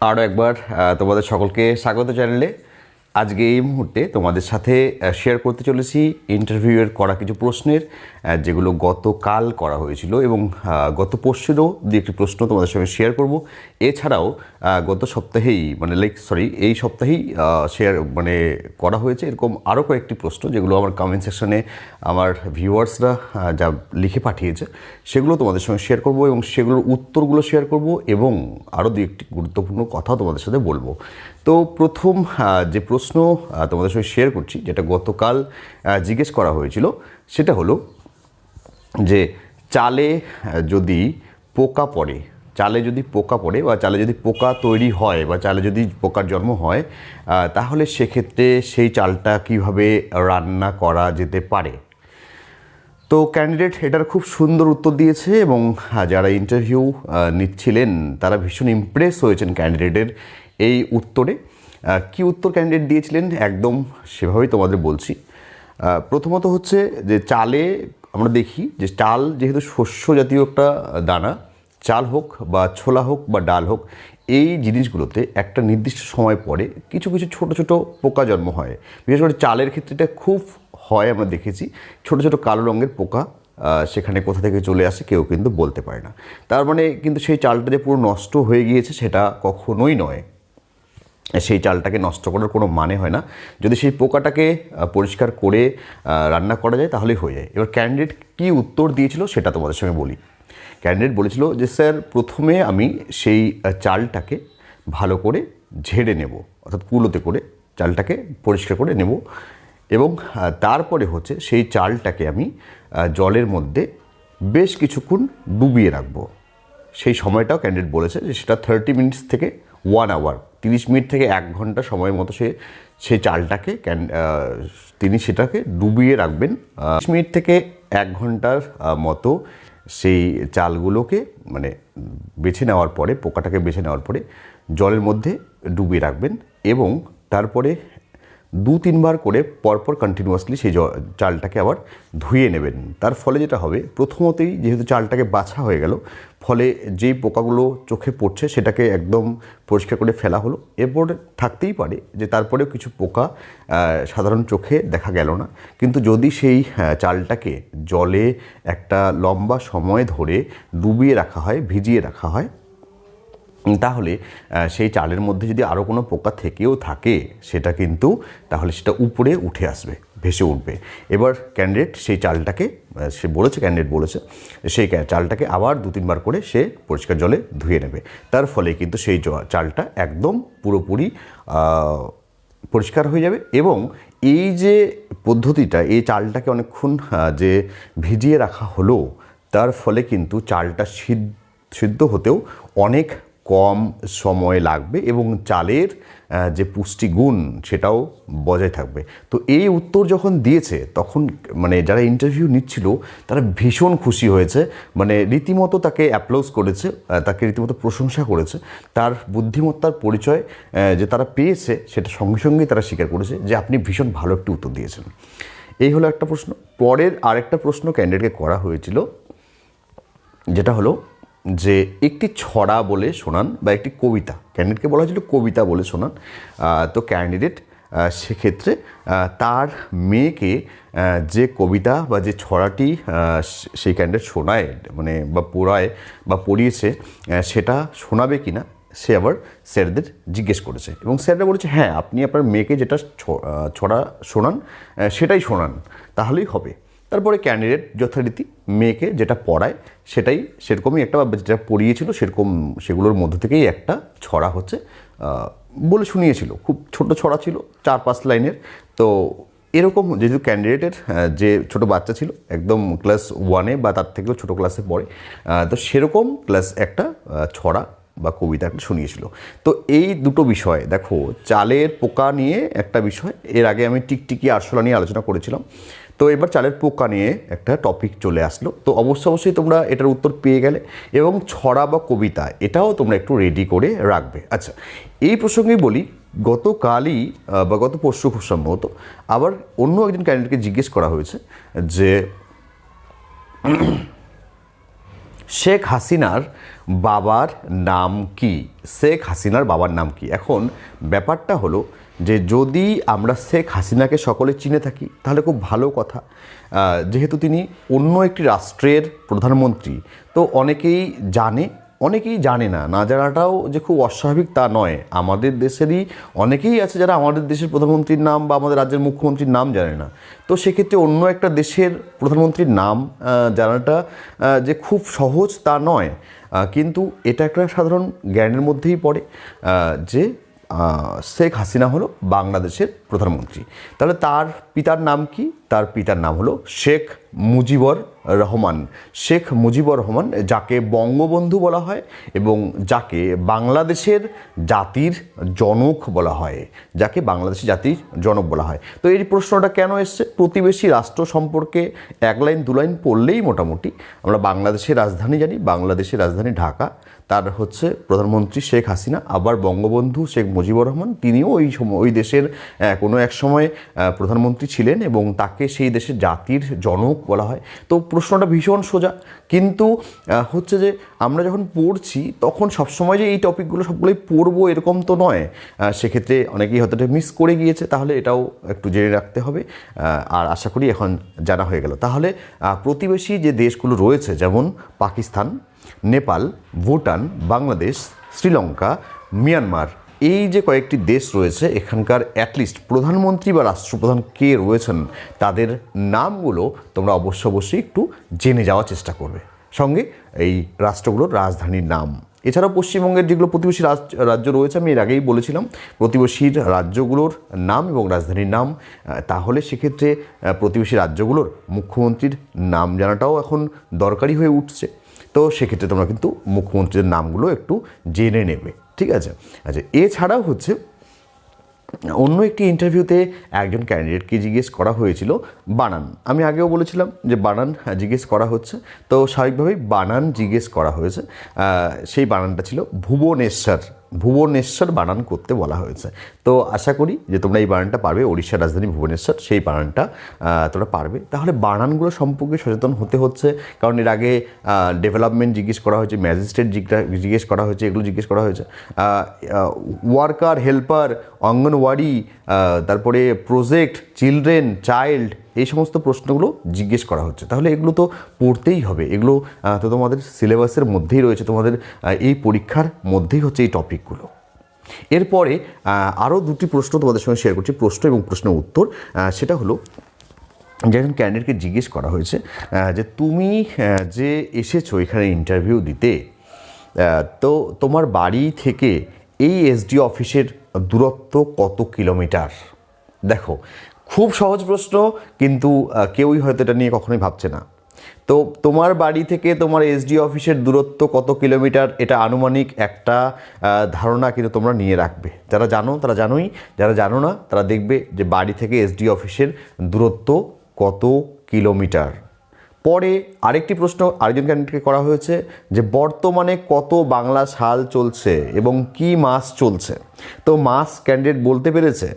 আরও একবার তোমাদের সকলকে স্বাগত চ্যানেলে আজকে এই মুহূর্তে তোমাদের সাথে শেয়ার করতে চলেছি ইন্টারভিউয়ের করা কিছু প্রশ্নের যেগুলো গতকাল করা হয়েছিল এবং গত পরশুরও দু একটি প্রশ্ন তোমাদের সঙ্গে শেয়ার করব। এছাড়াও গত সপ্তাহেই মানে লাইক সরি এই সপ্তাহেই শেয়ার মানে করা হয়েছে এরকম আরও কয়েকটি প্রশ্ন যেগুলো আমার কমেন্ট সেকশনে আমার ভিউয়ার্সরা যা লিখে পাঠিয়েছে, সেগুলো তোমাদের সঙ্গে শেয়ার করব এবং সেগুলোর উত্তরগুলো শেয়ার করব এবং আরও দু একটি গুরুত্বপূর্ণ কথা তোমাদের সাথে বলব। তো প্রথম যে প্রশ্ন তোমাদের সঙ্গে শেয়ার করছি, যেটা গতকাল জিজ্ঞেস করা হয়েছিল, সেটা হলো যে চালে যদি পোকা পড়ে, চালে যদি পোকা পড়ে বা চালে যদি পোকা তৈরি হয় বা চালে যদি পোকার জন্ম হয় তাহলে সেক্ষেত্রে সেই চালটা কীভাবে রান্না করা যেতে পারে? তো ক্যান্ডিডেট এটার খুব সুন্দর উত্তর দিয়েছে এবং যারা ইন্টারভিউ নিচ্ছিলেন, তারা ভীষণ ইমপ্রেস হয়েছেন ক্যান্ডিডেটের এই উত্তরে কি উত্তর ক্যান্ডিডেট দিয়েছিলেন? একদম সেভাবেই তোমাদের বলছি। প্রথমত হচ্ছে যে চালে আমরা দেখি যে চাল যেহেতু শস্য জাতীয় একটা দানা, চাল হোক বা ছোলা হোক বা ডাল হোক, এই জিনিসগুলোতে একটা নির্দিষ্ট সময় পরে কিছু কিছু ছোট ছোট পোকা জন্ম হয়। বিশেষ করে চালের ক্ষেত্রে এটা খুব হয়, আমরা দেখেছি। ছোট ছোট কালো রঙের পোকা সেখানে কোথা থেকে চলে আসে কেউ কিন্তু বলতে পারে না। তার মানে কিন্তু সেই চালটা যে পুরো নষ্ট হয়ে গিয়েছে সেটা কখনোই নয়। সেই চালটাকে নষ্ট করার কোনো মানে হয় না। যদি সেই পোকাটাকে পরিষ্কার করে রান্না করা যায় তাহলেই হয়ে যায়। এবার ক্যান্ডিডেট কী উত্তর দিয়েছিল সেটা তোমাদের সঙ্গে বলি। ক্যান্ডিডেট বলেছিল যে, স্যার, প্রথমে আমি সেই চালটাকে ভালো করে ঝেড়ে নেব, অর্থাৎ কুলোতে করে চালটাকে পরিষ্কার করে নেব এবং তারপরে হচ্ছে সেই চালটাকে আমি জলের মধ্যে বেশ কিছুক্ষণ ডুবিয়ে রাখব। সেই সময়টাও ক্যান্ডিডেট বলেছে যে, সেটা থার্টি মিনিটস থেকে ওয়ান আওয়ার তিরিশ মিনিট থেকে এক ঘণ্টা সময় মতো সে সে চালটাকে ক্যান তিনি সেটাকে ডুবিয়ে রাখবেন। তিরিশ মিনিট থেকে এক ঘণ্টার মতো সেই চালগুলোকে মানে বেছে নেওয়ার পরে, পোকাটাকে বেছে নেওয়ার পরে জলের মধ্যে ডুবিয়ে রাখবেন এবং তারপরে দু তিনবার করে পরপর কন্টিনিউয়াসলি সেই চালটাকে আবার ধুয়ে নেবেন। তার ফলে যেটা হবে, প্রথমতেই যেহেতু চালটাকে বাছা হয়ে গেল, ফলে যেই পোকাগুলো চোখে পড়ছে সেটাকে একদম পরিষ্কার করে ফেলা হলো। এরপর থাকতেই পারে যে তারপরেও কিছু পোকা সাধারণ চোখে দেখা গেল না। কিন্তু যদি সেই চালটাকে জলে একটা লম্বা সময় ধরে ডুবিয়ে রাখা হয়, ভিজিয়ে রাখা হয় তাহলে সেই চালের মধ্যে যদি আরও কোনো পোকা থেকেও থাকে, সেটা কিন্তু তাহলে সেটা উপরে উঠে আসবে, ভেসে উঠবে। এবার ক্যান্ডিডেট সেই চালটাকে সে বলেছে ক্যান্ডিডেট বলেছে, সেই চালটাকে আবার দু তিনবার করে সে পরিষ্কার জলে ধুয়ে নেবে। তার ফলে কিন্তু সেই চালটা একদম পুরোপুরি পরিষ্কার হয়ে যাবে এবং এই যে পদ্ধতিটা, এই চালটাকে অনেকক্ষণ যে ভিজিয়ে রাখা হলো, তার ফলে কিন্তু চালটা সিদ্ধ সিদ্ধ হতেও অনেক কম সময় লাগবে এবং চালের যে পুষ্টিগুণ সেটাও বজায় থাকবে। তো এই উত্তর যখন দিয়েছে, তখন মানে যারা ইন্টারভিউ নিচ্ছিল, তারা ভীষণ খুশি হয়েছে। মানে রীতিমতো তাকে অ্যাপ্লোজ করেছে তাকে রীতিমতো প্রশংসা করেছে। তার বুদ্ধিমত্তার পরিচয় যে তারা পেয়েছে, সেটা সঙ্গে সঙ্গেই তারা স্বীকার করেছে যে আপনি ভীষণ ভালো একটি উত্তর দিয়েছেন। এই হলো একটা প্রশ্ন। পরের আরেকটা প্রশ্ন ক্যান্ডিডেটকে করা হয়েছিল, যেটা হলো যে একটি ছড়া বলে শোনান বা একটি কবিতা, ক্যান্ডিডেটকে বলা হয়েছিল কবিতা বলে শোনান তো ক্যান্ডিডেট সেক্ষেত্রে তার মেয়েকে যে কবিতা বা যে ছড়াটি সেই ক্যান্ডিডেট শোনায় মানে বা পড়ায় বা পড়িয়েছে সেটা শোনাবে কি না সে আবার স্যারদের জিজ্ঞেস করেছে। এবং স্যাররা বলেছে হ্যাঁ আপনি আপনার মেয়েকে যেটা ছড়া শোনান সেটাই শোনান, তাহলেই হবে। তারপরে ক্যান্ডিডেট যথারীতি মেয়েকে যেটা পড়ায়, সেটাই সেরকমই একটা বা যেটা পড়িয়েছিল, সেরকম সেগুলোর মধ্য থেকেই একটা ছড়া হচ্ছে বলে শুনিয়েছিল। খুব ছোট ছড়া ছিল, চার পাঁচ লাইনের। তো এরকম যেহেতু ক্যান্ডিডেটের যে ছোট বাচ্চা ছিল, একদম ক্লাস ওয়ানে বা তার থেকেও ছোট ক্লাসে পড়ে তো সেরকম ক্লাস একটা ছড়া বা কবিতা শুনিয়েছিল। তো এই দুটো বিষয়, দেখো, চালের পোকা নিয়ে একটা বিষয়, এর আগে আমি টিকটিকি আরশোলা নিয়ে আলোচনা করেছিলাম। তো এবার চালের পোকা নিয়ে একটা টপিক চলে আসলো। তো অবশ্যই অবশ্যই তোমরা এটার উত্তর পেয়ে গেলে। এবং ছড়া বা কবিতা, এটাও তোমরা একটু রেডি করে রাখবে। আচ্ছা এই প্রসঙ্গেই বলি, গতকালই বা গত পরশু খুব সম্ভবত, আবার অন্য একজন ক্যান্ডিডেটকে জিজ্ঞেস করা হয়েছে যে শেখ হাসিনার বাবার নাম কি? শেখ হাসিনার বাবার নাম কি? এখন ব্যাপারটা হলো যে যদি আমরা শেখ হাসিনাকে সকলে চিনে থাকি, তাহলে খুব ভালো কথা। যেহেতু তিনি অন্য একটি রাষ্ট্রের প্রধানমন্ত্রী, তো অনেকেই জানে অনেকেই জানে না না জানাটাও যে খুব অস্বাভাবিক তা নয়। আমাদের দেশেরই অনেকেই আছে যারা আমাদের দেশের প্রধানমন্ত্রীর নাম বা আমাদের রাজ্যের মুখ্যমন্ত্রীর নাম জানে না। তো সেক্ষেত্রে অন্য একটা দেশের প্রধানমন্ত্রীর নাম জানাটা যে খুব সহজ তা নয়। কিন্তু এটা একটা সাধারণ জ্ঞানের মধ্যেই পড়ে যে শেখ হাসিনা হলো বাংলাদেশের প্রধানমন্ত্রী। তাহলে তার পিতার নাম কি? তার পিতার নাম হলো শেখ মুজিবর রহমান। শেখ মুজিবর রহমান যাকে বঙ্গবন্ধু বলা হয় এবং যাকে বাংলাদেশের জাতির জনক বলা হয়, যাকে বাংলাদেশের জাতির জনক বলা হয়। তো এই প্রশ্নটা কেন এসছে? প্রতিবেশী রাষ্ট্র সম্পর্কে এক লাইন, দু লাইন পড়লেই মোটামুটি আমরা বাংলাদেশের রাজধানী জানি, বাংলাদেশের রাজধানী ঢাকা। তার হচ্ছে প্রধানমন্ত্রী শেখ হাসিনা, আবার বঙ্গবন্ধু শেখ মুজিবুর রহমান, তিনিও ওই সময় ওই দেশের কোনো এক সময় প্রধানমন্ত্রী ছিলেন এবং তাকে সেই দেশের জাতির জনক বলা হয়। তো প্রশ্নটা ভীষণ সোজা। কিন্তু হচ্ছে যে আমরা যখন পড়ছি, তখন সবসময় যে এই টপিকগুলো সবগুলোই পড়ব এরকম তো নয়। সেক্ষেত্রে অনেকেই হয়তো মিস করে গিয়েছে, তাহলে এটাও একটু জেনে রাখতে হবে। আর আশা করি এখন জানা হয়ে গেল। তাহলে প্রতিবেশী যে দেশগুলো রয়েছে, যেমন পাকিস্তান নেপাল, ভুটান, বাংলাদেশ, শ্রীলঙ্কা, মিয়ানমার এই যে কয়েকটি দেশ রয়েছে, এখানকার অ্যাটলিস্ট প্রধানমন্ত্রী বা রাষ্ট্রপ্রধান কে রয়েছেন, তাদের নামগুলো তোমরা অবশ্য অবশ্যই একটু জেনে যাওয়ার চেষ্টা করবে। সঙ্গে এই রাষ্ট্রগুলোর রাজধানীর নাম। এছাড়াও পশ্চিমবঙ্গের যেগুলো প্রতিবেশী রাজ- রাজ্য রয়েছে, আমি এর আগেই বলেছিলাম, প্রতিবেশীর রাজ্যগুলোর নাম এবং রাজধানীর নাম তাহলে সেক্ষেত্রে প্রতিবেশী রাজ্যগুলোর মুখ্যমন্ত্রীর নাম জানাটাও এখন দরকারি হয়ে উঠছে। তো সেক্ষেত্রে তোমরা কিন্তু মুখ্যমন্ত্রীদের নামগুলো একটু জেনে নেবে, ঠিক আছে? আচ্ছা এছাড়াও হচ্ছে, অন্য একটি ইন্টারভিউতে একজন ক্যান্ডিডেটকে জিজ্ঞেস করা হয়েছিল বানান। আমি আগেও বলেছিলাম যে বানান জিজ্ঞেস করা হচ্ছে। তো স্বাভাবিকভাবেই বানান জিজ্ঞেস করা হয়েছে। সেই বানানটা ছিল ভুবনেশ্বর। ভুবনেশ্বর বানান করতে বলা হয়েছে। তো আশা করি যে তোমরা এই বানানটা পারবে, ওড়িশার রাজধানী ভুবনেশ্বর, সেই বানানটা তোমরা পারবে। তাহলে বানানগুলো সম্পর্কে সচেতন হতে হচ্ছে, কারণ এর আগে ডেভেলপমেন্ট জিজ্ঞেস করা হয়েছে ম্যাজিস্ট্রেট জিজ্ঞেস করা হয়েছে, এগুলো জিজ্ঞেস করা হয়েছে। ওয়ার্কার হেল্পার অঙ্গনওয়াড়ি তারপরে প্রজেক্ট চিলড্রেন চাইল্ড এই সমস্ত প্রশ্নগুলো জিজ্ঞেস করা হচ্ছে। তাহলে এগুলো তো পড়তেই হবে। এগুলো তো তোমাদের সিলেবাসের মধ্যেই রয়েছে। তোমাদের এই পরীক্ষার মধ্যেই হচ্ছে এই টপিকগুলো। এরপরে আরও দুটি প্রশ্ন তোমাদের সঙ্গে শেয়ার করছি, প্রশ্ন এবং প্রশ্ন উত্তর। সেটা হলো যে একজন ক্যান্ডিডেটকে জিজ্ঞেস করা হয়েছে যে তুমি যে এসেছ এখানে ইন্টারভিউ দিতে তো তোমার বাড়ি থেকে এই এসডি অফিসের দূরত্ব কত কিলোমিটার দেখো খুব সহজ প্রশ্ন, কিন্তু কেউই হয়তো এটা নিয়ে কখনোই ভাবছে না। তো তোমার বাড়ি থেকে তোমার এসডি অফিসের দূরত্ব কত কিলোমিটার, এটা আনুমানিক একটা ধারণা কিন্তু তোমরা নিয়ে রাখবে। যারা জানো, তারা জানোই। যারা জানো না, তারা দেখবে যে বাড়ি থেকে এসডি অফিসের দূরত্ব কত কিলোমিটার। পরে আরেকটি প্রশ্ন আরেকজন ক্যান্ডিডেটকে করা হয়েছে যে, বর্তমানে কত বাংলা সাল চলছে এবং কি মাস চলছে? তো মাস ক্যান্ডিডেট বলতে পেরেছে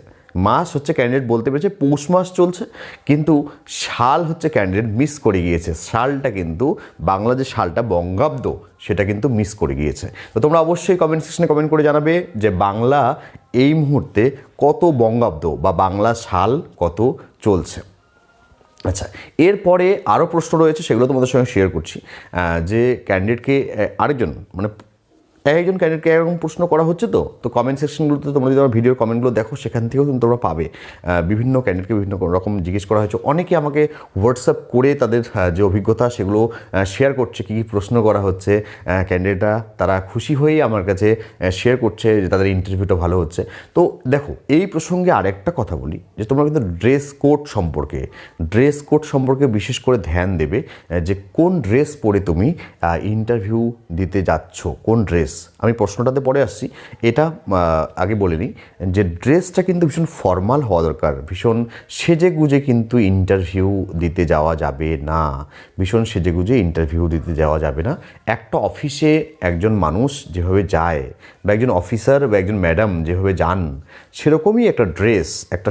মাস হচ্ছে ক্যান্ডিডেট বলতে পেরেছে, পৌষ মাস চলছে, কিন্তু সাল হচ্ছে ক্যান্ডিডেট মিস করে গিয়েছে। সালটা কিন্তু বাংলা যে বঙ্গাব্দ, সেটা কিন্তু মিস করে গিয়েছে। তো তোমরা অবশ্যই কমেন্ট সেকশনে কমেন্ট করে জানাবে যে বাংলা এই মুহূর্তে কত বঙ্গাব্দ বা বাংলা সাল কত চলছে। আচ্ছা এরপরে আরও প্রশ্ন রয়েছে, সেগুলো তোমাদের সঙ্গে শেয়ার করছি। যে ক্যান্ডিডেটকে আরেকজন মানে একজন ক্যান্ডিডেটকে এরকম প্রশ্ন করা হচ্ছে তো তো কমেন্ট সেকশনগুলোতে তোমরা যদি আমার ভিডিওর কমেন্টগুলো দেখো, সেখান থেকেও কিন্তু তোমরা পাবে। বিভিন্ন ক্যান্ডিডেটকে বিভিন্ন রকম জিজ্ঞেস করা হয়েছে। অনেকে আমাকে হোয়াটসঅ্যাপ করে তাদের যে অভিজ্ঞতা সেগুলো শেয়ার করছে, কী কী প্রশ্ন করা হচ্ছে। ক্যান্ডিডেটরা তারা খুশি হয়েই আমার কাছে শেয়ার করছে যে তাদের ইন্টারভিউটা ভালো হচ্ছে। তো দেখো, এই প্রসঙ্গে আরেকটা কথা বলি, যে তোমরা কিন্তু ড্রেস কোড সম্পর্কে ড্রেস কোড সম্পর্কে বিশেষ করে ধ্যান দেবে যে কোন ড্রেস পরে তুমি ইন্টারভিউ দিতে যাচ্ছ, কোন ড্রেস আমি প্রশ্নটাতে পরে আসছি। এটা আগে বলে নিই যে ড্রেসটা কিন্তু ভীষণ ফর্মাল হওয়া দরকার। ভীষণ সেজে গুজে কিন্তু ইন্টারভিউ দিতে যাওয়া যাবে না। ভীষণ সেজে গুজে ইন্টারভিউ দিতে যাওয়া যাবে না। একটা অফিসে একজন মানুষ যেভাবে যায় বা একজন অফিসার বা একজন ম্যাডাম যেভাবে যান, সেরকমই একটা ড্রেস, একটা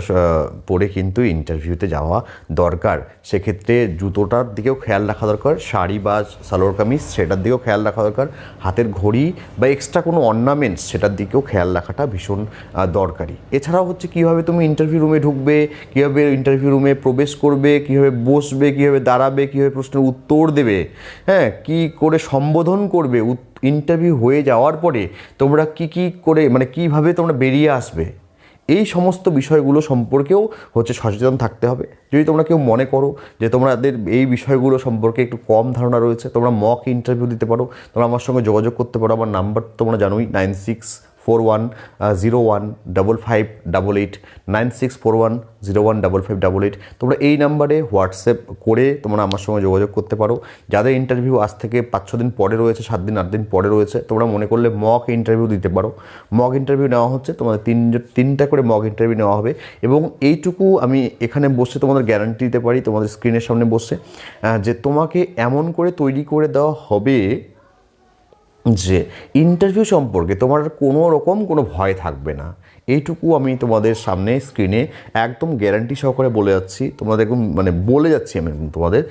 পরে কিন্তু ইন্টারভিউতে যাওয়া দরকার। সেক্ষেত্রে জুতোটার দিকেও খেয়াল রাখা দরকার, শাড়ি বা সালোয়ার কামিজ সেটার দিকেও খেয়াল রাখা দরকার, হাতের ঘড়ি বা এক্সট্রা কোনো অর্নামেন্টস সেটার দিকেও খেয়াল রাখাটা ভীষণ দরকারি। এছাড়াও হচ্ছে কীভাবে তুমি ইন্টারভিউ রুমে ঢুকবে, কীভাবে ইন্টারভিউ রুমে প্রবেশ করবে, কীভাবে বসবে, কীভাবে দাঁড়াবে, কীভাবে প্রশ্নের উত্তর দেবে হ্যাঁ কী করে সম্বোধন করবে ইন্টারভিউ হয়ে যাওয়ার পরে তোমরা কি কি করে মানে কীভাবে তোমরা বেরিয়ে আসবে? এই সমস্ত বিষয়গুলো সম্পর্কেও হচ্ছে সচেতন থাকতে হবে। যদি তোমরা কেউ মনে করো যে তোমাদের এই বিষয়গুলো সম্পর্কে একটু কম ধারণা রয়েছে, তোমরা মক ইন্টারভিউ দিতে পারো। তোমরা আমার সঙ্গে যোগাযোগ করতে পারো। আমার নাম্বার তোমরা জানোই nine six four one zero one double five double eight nine six four one zero one double five double eight তোমরা এই নাম্বারে হোয়াটসঅ্যাপ করে তোমরা আমার সঙ্গে যোগাযোগ করতে পারো। যাদের ইন্টারভিউ আজ থেকে পাঁচ, ছ দিন পরে রয়েছে, সাত দিন, আট দিন পরে রয়েছে, তোমরা মনে করলে মক ইন্টারভিউ দিতে পারো। মক ইন্টারভিউ নেওয়া হচ্ছে, তোমাদের তিন তিনটা করে মক ইন্টারভিউ নেওয়া হবে এবং এইটুকু আমি এখানে বসে তোমাদের গ্যারান্টি দিতে পারি, তোমাদের স্ক্রিনের সামনে বসে যে তোমাকে এমন করে তৈরি করে দেওয়া হবে যে ইন্টারভিউ সম্পর্কে তোমার কোনো রকম কোনো ভয় থাকবে না। এইটুকু আমি তোমাদের সামনে স্ক্রিনে একদম গ্যারান্টি সহকারে বলে যাচ্ছি। তোমাদের একদম মানে বলে যাচ্ছি আমি তোমাদের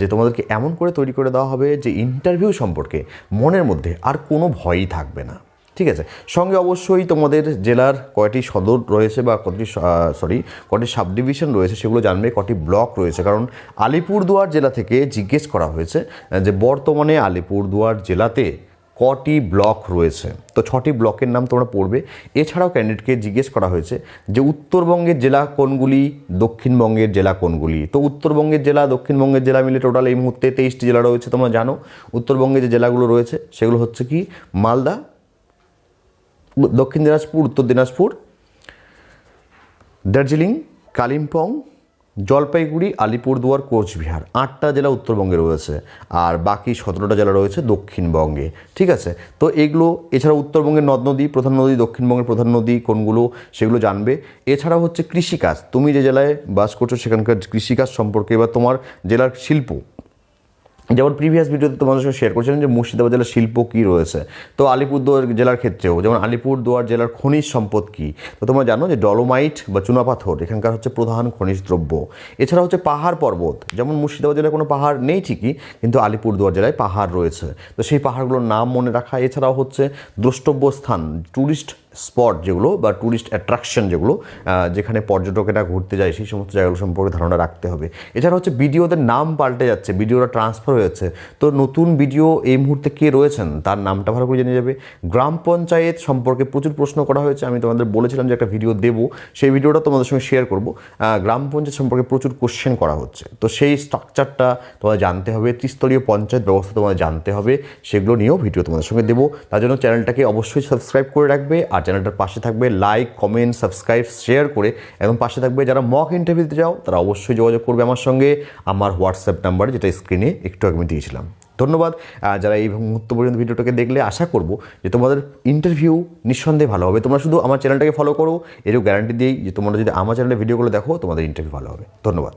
যে তোমাদেরকে এমন করে তৈরি করে দেওয়া হবে যে ইন্টারভিউ সম্পর্কে মনের মধ্যে আর কোনো ভয়ই থাকবে না। ঠিক আছে? সঙ্গে অবশ্যই তোমাদের জেলার কয়টি সদর রয়েছে বা কটি সরি কটি সাব ডিভিশন রয়েছে সেগুলো জানবে কটি ব্লক রয়েছে। কারণ আলিপুরদুয়ার জেলা থেকে জিজ্ঞেস করা হয়েছে যে বর্তমানে আলিপুরদুয়ার জেলাতে কটি ব্লক রয়েছে। তো ছটি ব্লকের নাম তোমরা পড়বে। এছাড়াও ক্যান্ডিডেটকে জিজ্ঞেস করা হয়েছে যে উত্তরবঙ্গের জেলা কোনগুলি, দক্ষিণবঙ্গের জেলা কোনগুলি? তো উত্তরবঙ্গের জেলা, দক্ষিণবঙ্গের জেলা মিলে টোটাল এই মুহূর্তে তেইশটি জেলা রয়েছে তোমরা জানো। উত্তরবঙ্গে যে জেলাগুলো রয়েছে, সেগুলো হচ্ছে কি? মালদা, দক্ষিণ দিনাজপুর, উত্তর দিনাজপুর, দার্জিলিং, কালিম্পং জলপাইগুড়ি, আলিপুরদুয়ার, কোচবিহার, আটটা জেলা উত্তরবঙ্গে রয়েছে আর বাকি সতেরোটা জেলা রয়েছে দক্ষিণবঙ্গে, ঠিক আছে? তো এগুলো এছাড়া উত্তরবঙ্গের নদ নদী, প্রধান নদী, দক্ষিণবঙ্গের প্রধান নদী কোনগুলো সেগুলো জানবে। এছাড়া হচ্ছে কৃষিকাজ, তুমি যে জেলায় বাস করছ সেখানকার কৃষিকাজ সম্পর্কে বা তোমার জেলার শিল্প যেমন প্রিভিয়াস ভিডিওতে তোমাদের সঙ্গে শেয়ার করছিলাম যে মুর্শিদাবাদ জেলার শিল্প কী রয়েছে? তো আলিপুরদুয়ার জেলার ক্ষেত্রেও, যেমন আলিপুরদুয়ার জেলার খনিজ সম্পদ কী? তো তোমরা জানো যে ডলোমাইট বা চুনাপাথর এখানকার হচ্ছে প্রধান খনিজ দ্রব্য। এছাড়া হচ্ছে পাহাড় পর্বত, যেমন মুর্শিদাবাদ জেলায় কোনো পাহাড় নেই ঠিকই, কিন্তু আলিপুরদুয়ার জেলায় পাহাড় রয়েছে। তো সেই পাহাড়গুলোর নাম মনে রাখা, এছাড়াও হচ্ছে দ্রষ্টব্য স্থান ট্যুরিস্ট স্পট যেগুলো বা ট্যুরিস্ট অ্যাট্রাকশন যেগুলো যেখানে পর্যটকেরা ঘুরতে যায়, সেই সমস্ত জায়গাগুলো সম্পর্কে ধারণা রাখতে হবে। এছাড়া হচ্ছে ভিডিওদের নাম পাল্টে যাচ্ছে ভিডিওটা ট্রান্সফার হয়ে যাচ্ছে। তো নতুন ভিডিও এই মুহূর্তে কে রয়েছেন? তার নামটা ভালো করে জেনে যাবে। গ্রাম পঞ্চায়েত সম্পর্কে প্রচুর প্রশ্ন করা হয়েছে, আমি তোমাদের বলেছিলাম যে একটা ভিডিও দেবো, সেই ভিডিওটা তোমাদের সঙ্গে শেয়ার করব। গ্রাম পঞ্চায়েত সম্পর্কে প্রচুর কোশ্চেন করা হচ্ছে। তো সেই স্ট্রাকচারটা তোমাদের জানতে হবে, ত্রিস্তরীয় পঞ্চায়েত ব্যবস্থা তোমাদের জানতে হবে, সেগুলো নিয়েও ভিডিও তোমাদের সঙ্গে দেবো। তার জন্য চ্যানেলটাকে অবশ্যই সাবস্ক্রাইব করে রাখবে, আর চ্যানেলটার পাশে থাকবে লাইক কমেন্ট সাবস্ক্রাইব শেয়ার করে একদম পাশে থাকবে যারা মক ইন্টারভিউ দিতে যাও তারা অবশ্যই যোগাযোগ করবে আমার সঙ্গে। আমার হোয়াটসঅ্যাপ নাম্বার যেটা স্ক্রিনে একটু আগে দিয়েছিলাম। ধন্যবাদ। যারা এই মুহূর্ত পর্যন্ত ভিডিওটাকে দেখলে আশা করব যে তোমাদের ইন্টারভিউ নিঃসন্দেহে ভালো হবে। তোমরা শুধু আমার চ্যানেলটাকে ফলো করো, এরও গ্যারান্টি দিই যে তোমরা যদি আমার চ্যানেলে ভিডিওগুলো দেখো, তোমাদের ইন্টারভিউ ভালো হবে। ধন্যবাদ।